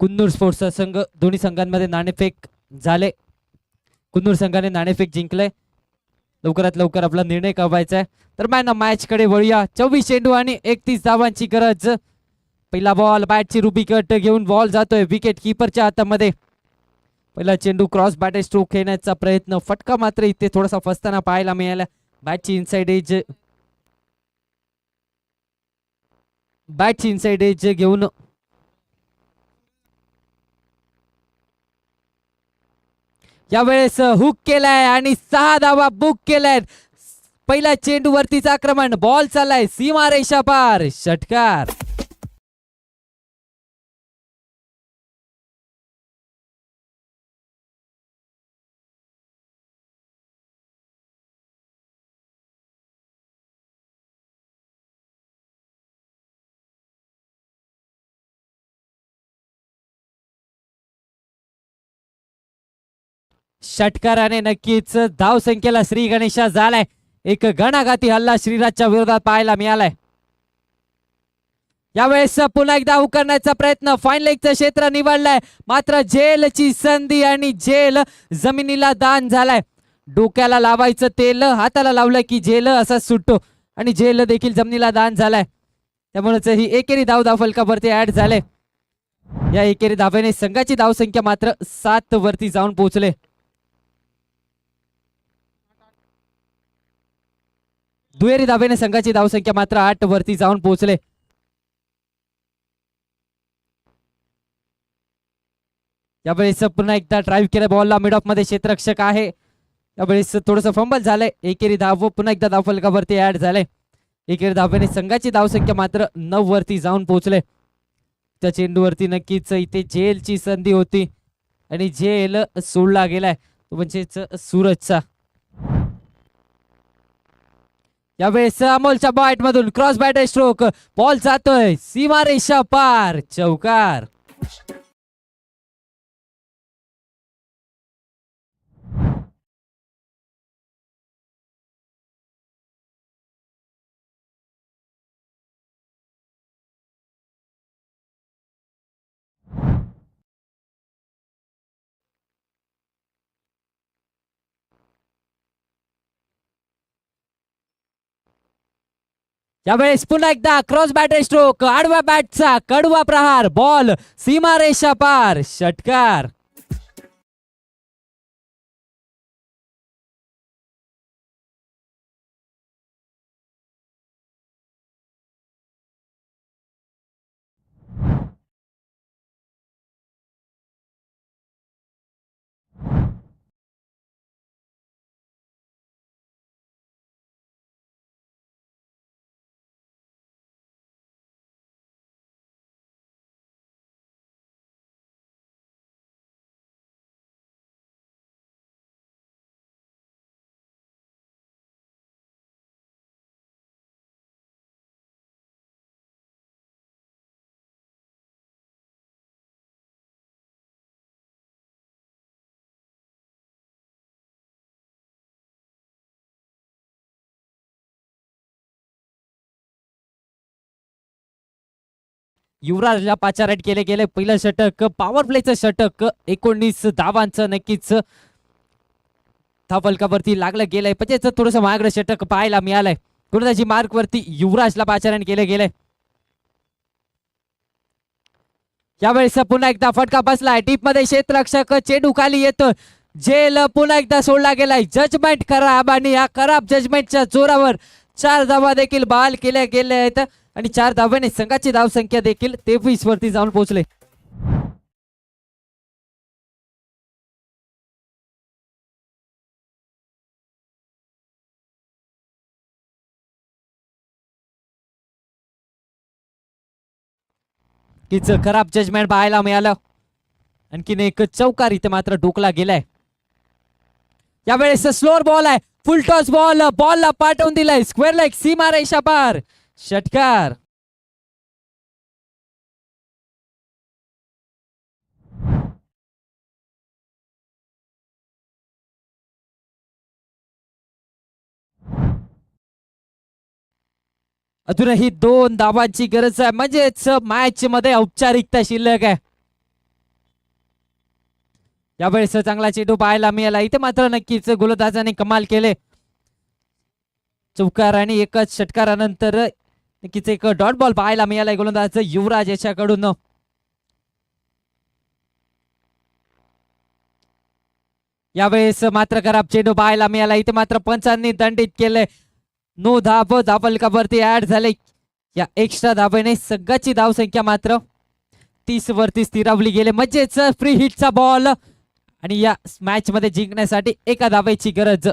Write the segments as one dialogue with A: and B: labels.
A: कुन्नूर स्पोर्ट्सचा संघ दोन्ही संघांमध्ये नाणेफेक झाले. कुन्नूर संघाने नाणेफेक जिंकले. लवकरात लवकर आपला निर्णय कळवायचा आहे. तर मॅन मॅच कडे वळूया. चोवीस चेंडू आणि एकतीस धावांची गरज. पहिला बॉल बॅटची रुबी कट घेऊन बॉल जातोय विकेट किपरच्या हातामध्ये. पहिला चेंडू क्रॉस बॅट स्ट्रोक खेळण्याचा प्रयत्न. फटका मात्र इथे थोडासा फसताना पाहायला मिळाला. बॅटची इनसाइड एज बॅटची इनसाइड एज घेऊन यावेळेस हुक केलाय आणि सहा धावा बुक केलाय पहिला चेंडू वरतीच आक्रमण बॉल चाललाय. सीमा रेषा पार. षटकार. षटकाराने नक्कीच धाव संख्येला श्री गणेशा झालाय. एक गणाघाती हल्ला श्रीराजच्या विरोधात पाहायला मिळालाय. यावेळेस पुन्हा एकदा उकरण्याचा प्रयत्न. फाईन लेगचं क्षेत्र निवडलंय. मात्र जेलची संधी आणि जेल जमिनीला दान झालाय. डोक्याला लावायचं तेल हाताला लावलं की जेल असा सुटतो आणि जेल देखील जमिनीला दान झालाय. त्यामुळेच ही एकेरी धाव धाव फलकावरती ऍड झाले. या एकेरी धावेने संघाची धावसंख्या मात्र सात वरती जाऊन पोहोचले. दुहेरी धावेने संघाची धावसंख्या मात्र आठ वरती जाऊन पोहोचले. यावेळेस पुन्हा एकदा ड्राईव्ह केलं. बॉलला मिड ऑफमध्ये क्षेत्ररक्षक आहे. यावेळेस थोडस फंबल झालंय. एकेरी धाव पुन्हा एकदा धाव फलकावरती ऍड झाले एकेरी धाबेने संघाची धावसंख्या मात्र नऊ वरती जाऊन पोहोचले. त्या चेंडूवरती नक्कीच इथे जेलची संधी होती. आणि जेल सोडला गेलाय. तो म्हणजेच सूरजचा. यावेळेस अमोलच्या बॅट मधून क्रॉस बॅट स्ट्रोक बॉल जातोय. सीमा रेषा पार. चौकार. यावेळेस पुन्हा एकदा क्रॉस बॅट स्ट्रोक आडव्या बॅटचा कडवा प्रहार बॉल सीमा रेषा पार षटकार. युवराजला पाचाराट केले गेले. पहिलं षटक पॉवर प्लेचं षटक एकोणीस धावांचं नक्कीच धावलकावरती लागलं गेलंय. पण त्याचं थोडस महागडं षटक पाहायला मिळालंय. गुरुदाजी मार्क वरती युवराजला पाचारण केले गेलंय? यावेळेस पुन्हा एकदा फटका बसलाय. डीपमध्ये क्षेत्ररक्षक चेंडू खाली येतो. जेल पुन्हा एकदा सोडला गेलाय. जजमेंट खराब आणि या खराब जजमेंटच्या जोरावर चार धावा देखील बहाल केल्या गेल्या आहेत. आणि चार धाव्याने संघाची धावसंख्या देखील तेवीस वरती जाऊन पोहोचले. हीच खराब जजमेंट पाहायला मिळालं. आणखीन एक चौकार इथे मात्र डोकला गेलाय. यावेळेस स्लोअर बॉल आहे. फुल टॉस बॉल बॉलला पाठवून दिलाय. स्क्वेअर लाईक सीमा रेषा पार. षटकार। अजूनही दोन दाबांची गरज आहे. म्हणजेच मॅच मध्ये औपचारिकता शिल्लक आहे. यावेळेस चांगला चेंडू पाहायला मिळाला. इथे मात्र नक्कीच गोलंदाजाने कमाल केले. चौकार आणि एकच षटकारानंतर नक्कीच एक डॉट बॉल पाहायला मिळालाय गोलंदाज युवराज याच्याकडून. यावेळेस मात्र खराब चेंडू पाहायला मिळाला. इथे मात्र पंचांनी दंडित केले नो धाब धापलकावरती ऍड झाले. या एक्स्ट्रा धाबेने सगळ्याची धावसंख्या मात्र तीस वरती स्थिरावली गेले. म्हणजेच फ्री हिटचा बॉल आणि या मॅच मध्ये जिंकण्यासाठी एका धावेची गरज.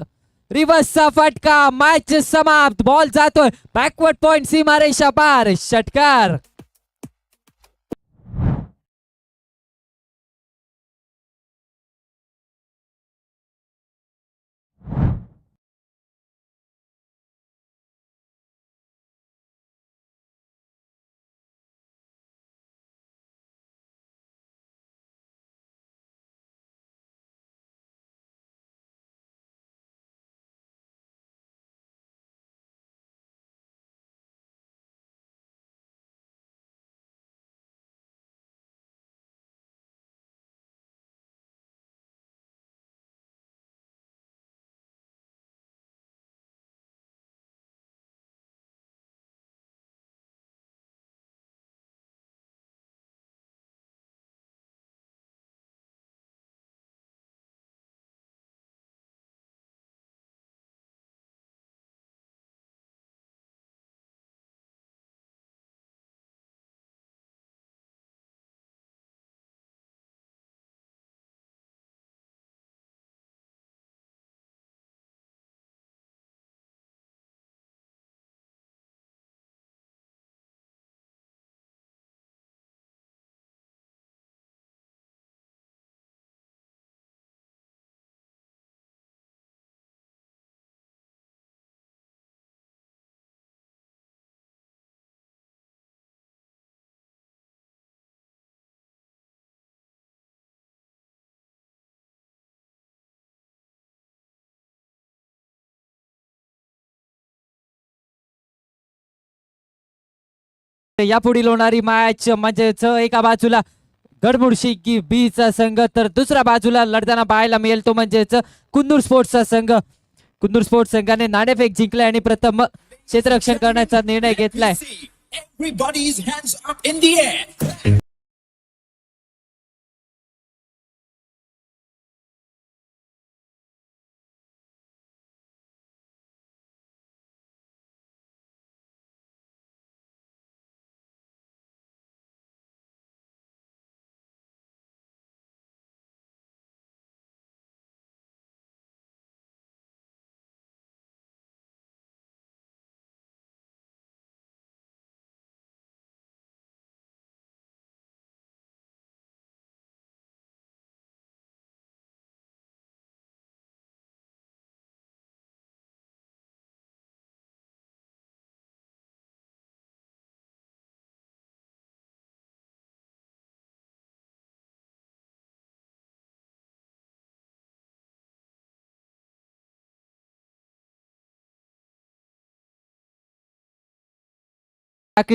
A: रिव्हर्सचा फटका मॅच समाप्त. बॉल जातोय. बॅकवर्ड पॉइंट सीमारेषा पार. षटकार. यापुढील होणारी मॅच म्हणजेच एका बाजूला गडमुडशी की बीचा संघ तर दुसऱ्या बाजूला लढताना पाहायला मिळेल तो म्हणजेच कुंदूर स्पोर्ट्सचा संघ. कुंदूर स्पोर्ट्स संघाने नाणेफेक जिंकलाय आणि प्रथम क्षेत्ररक्षण करण्याचा निर्णय घेतलाय.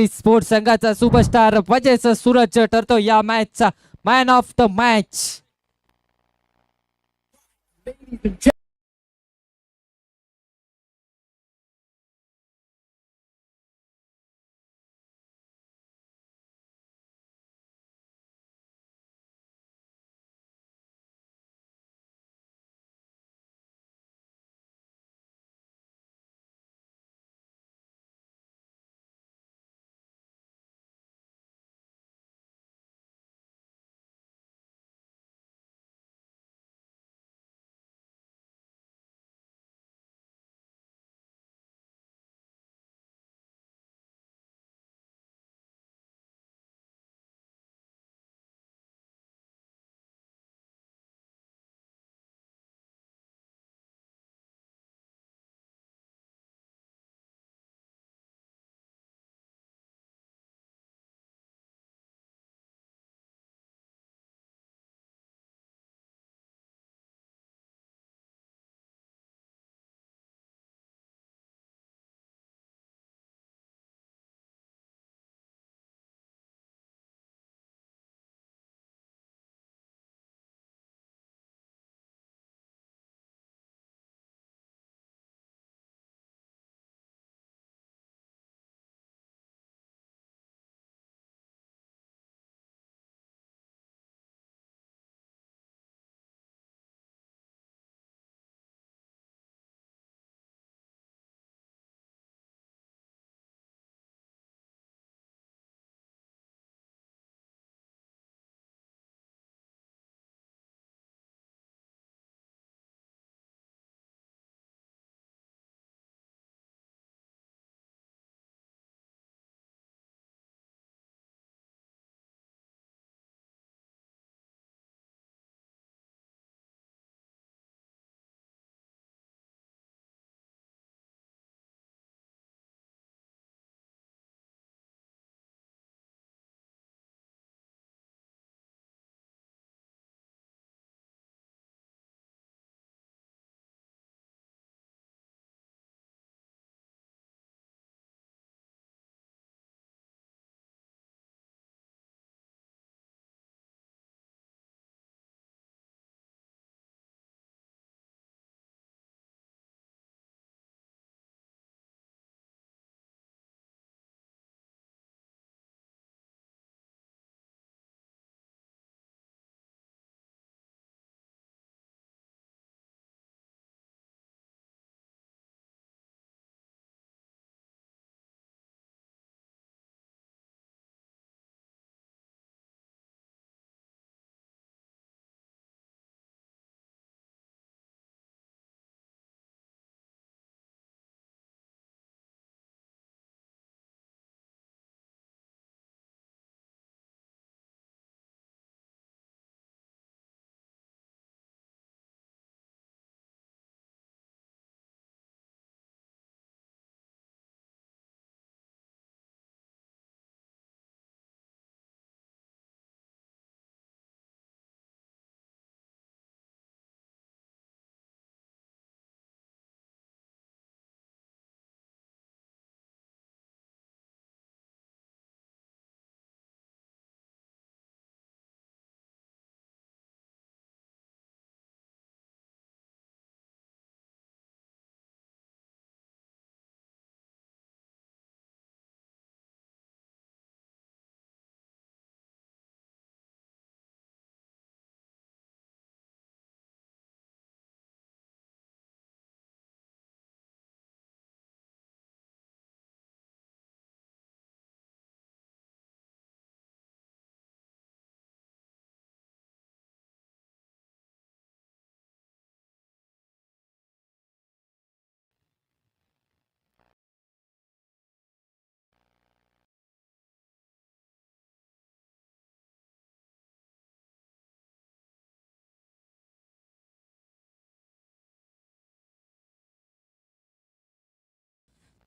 A: स्पोर्ट्स संघाचा सुपरस्टार वजयच सूरज ठरतो या मॅचचा मॅन ऑफ द मॅच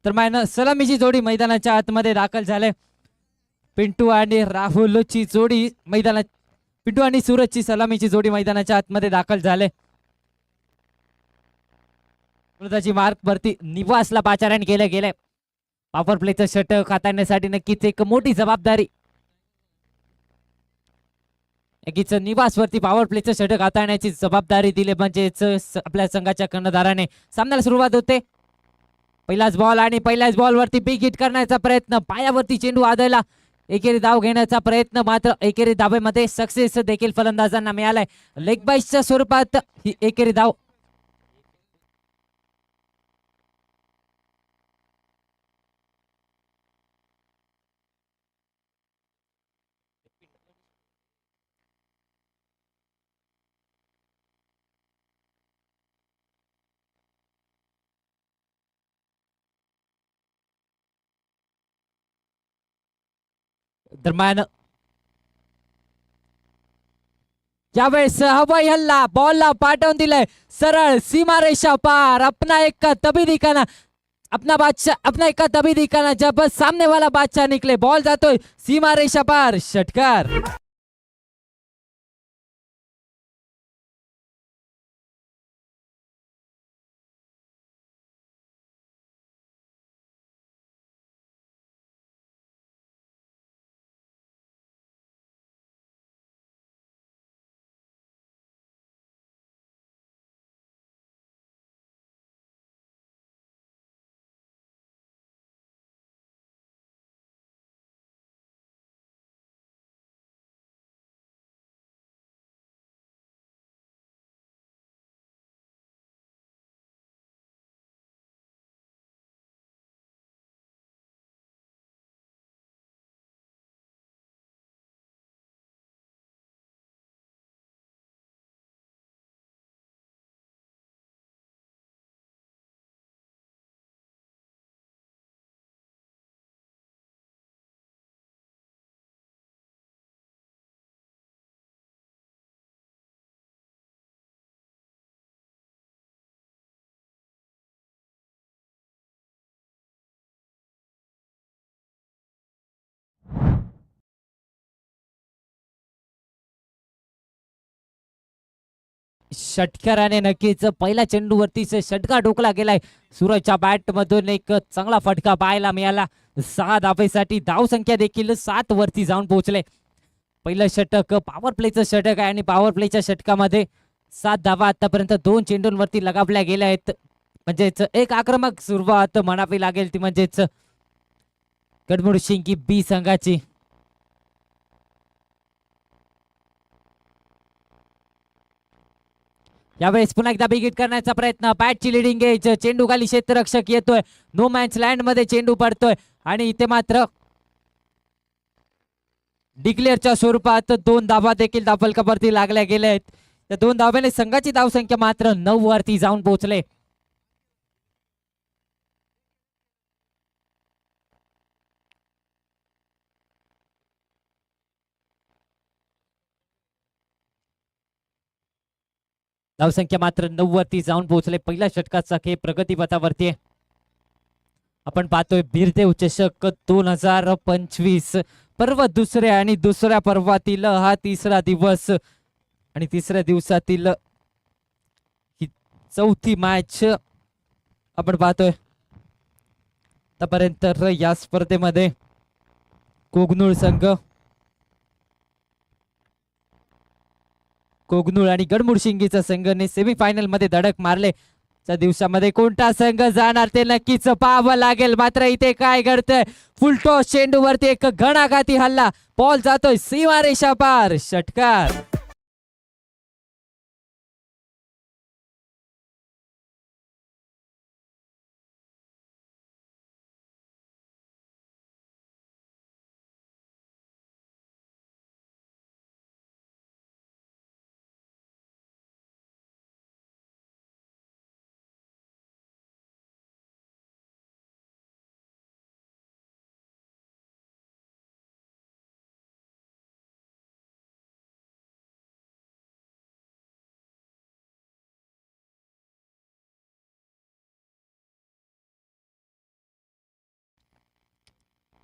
A: तर मायन सलामीची जोडी मैदानाच्या आतमध्ये दाखल झाले. पिंटू आणि राहुलची जोडी मैदानात पिंटू आणि सूरजची सलामीची जोडी मैदानाच्या आतमध्ये दाखल झाले. सूरजाची मार्क भरती निवासला पाचारण केलं गेले. पॉवर प्लेचं षटक हाताळण्यासाठी नक्कीच एक मोठी जबाबदारी. नक्कीच निवासवरती पॉवर प्लेचं षटक हाताळण्याची जबाबदारी दिली म्हणजेच आपल्या संघाच्या कर्णधाराने. सामन्याला सुरुवात होते. पहिलाच बॉल आणि पहिल्याच बॉलवरती बिग हिट करण्याचा प्रयत्न. पायावरती चेंडू आदळला. एकेरी धाव घेण्याचा प्रयत्न मात्र एकेरी धावेमध्ये सक्सेस देखील फलंदाजांना मिळालाय. लेग बाईसच्या स्वरूपात ही एकेरी धाव दरम्यान यावेळेस हवाई हल्ला बॉलला पाठवून दिलाय सरळ सीमारेषा पार. अपना एक तबी दिखाना अपना बादशाह अपना एक तबी दिखाना जब सामने वाला बादशाह निकले बॉल जातोय सीमारेषा पार षटकार. षटकाराने नक्कीच पहिल्या चेंडूवरतीच षटका ढोकला गेलाय. सूरजच्या बॅट मधून एक चांगला फटका पाहायला मिळाला. सहा धावेसाठी धाव संख्या देखील सात वरती जाऊन पोहोचले. पहिलं षटक पॉवर प्लेचं षटक आहे आणि पॉवर प्लेच्या षटकामध्ये सात धावा आतापर्यंत दोन चेंडूंवरती लगावल्या गेल्या आहेत. म्हणजेच एक आक्रमक सुरुवात म्हणावी लागेल ती म्हणजेच गडमुड शिंकी बी संघाची. यावेळेस पुन्हा एकदा बिगिट करण्याचा प्रयत्न. बॅटची लिडिंग घ्यायचं. चेंडू खाली क्षेत्ररक्षक येतोय. नो मॅच लँडमध्ये चेंडू पडतोय. आणि इथे मात्र डिक्लेअरच्या स्वरूपात दोन धाबा देखील धावफलकावरती लागल्या गेल्या आहेत. त्या दोन धाब्याने संघाची धावसंख्या मात्र नऊ वरती जाऊन पोहोचले. धावसंख्या मात्र नऊ वरती जाऊन पोहोचले. पहिल्या षटकाचा खेळ प्रगतीपथावरती आहे. आपण पाहतोय बिरदेव चषक दोन हजार पंचवीस. पर्व दुसरे आणि दुसऱ्या पर्वातील हा तिसरा दिवस. आणि तिसऱ्या दिवसातील ही चौथी मॅच आपण पाहतोय. आतापर्यंत या स्पर्धेमध्ये कोगनूळ संघ कोगनूळ आणि गडमुडशिंगीचा संघाने सेमीफायनलमध्ये धडक मारले. त्या दिवसामध्ये कोणता संघ जाणार ते नक्कीच पाहावं लागेल. मात्र इथे काय घडतंय? फुलटॉस चेंडूवरती एक घणाघाती हल्ला. बॉल जातोय सीमारेषा पार षटकार.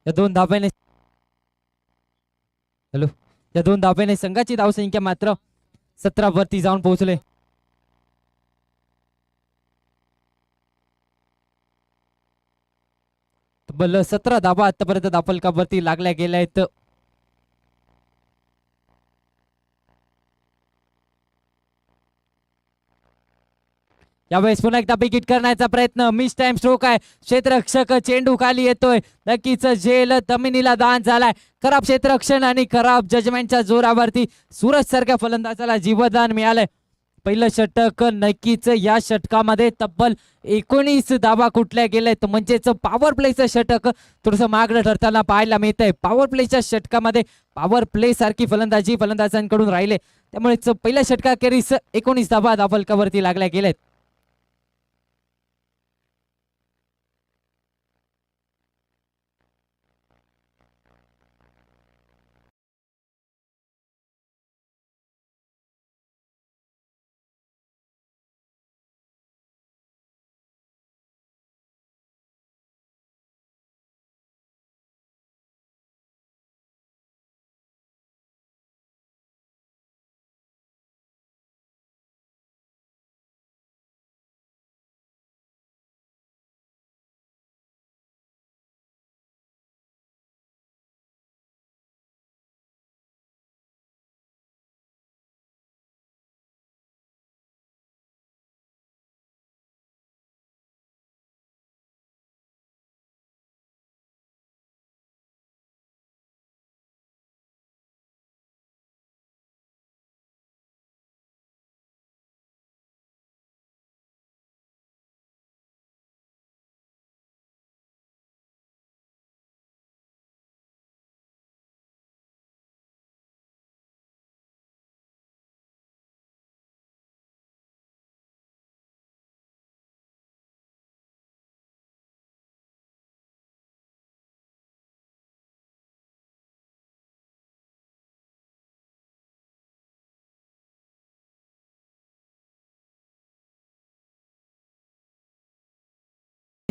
A: या दोन धाब्याने हॅलो? या दोन धाब्याने संघाची धावसंख्या मात्र सतरा वरती जाऊन पोहोचले. तब्बल सतरा धाबा आतापर्यंत दाफलकावरती लागल्या गेल्या आहेत. यावेळेस पुन्हा एकदा बिगिट करण्याचा प्रयत्न. मिस टाइम स्ट्रोक आहे. क्षेत्ररक्षक चेंडू खाली येतोय. नक्कीच झेल जमिनीला दान झालाय. खराब क्षेत्ररक्षण आणि खराब जजमेंटच्या जोरावरती सूरज सारख्या फलंदाजाला जीवदान मिळालंय. पहिलं षटक नक्कीच या षटकामध्ये तब्बल एकोणीस दाबा कुठल्या गेलेत म्हणजेच पॉवर प्लेचं षटक थोडंसं मागणं ठरताना पाहायला मिळतंय. पॉवर प्लेच्या षटकामध्ये पॉवर प्ले सारखी फलंदाजी फलंदाजांकडून राहिले. त्यामुळेच पहिल्या षटकाखेरीस एकोणीस दाबा दाफलकावरती लागल्या गेलेत.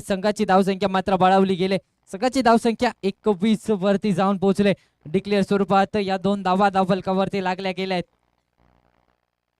A: संघाची धावसंख्या मात्र बळावली गेले. संघाची धावसंख्या एकवीस वरती जाऊन पोहोचले. डिक्लेअर स्वरूपात या दोन धावा धावलकावरती लागल्या गेल्या आहेत.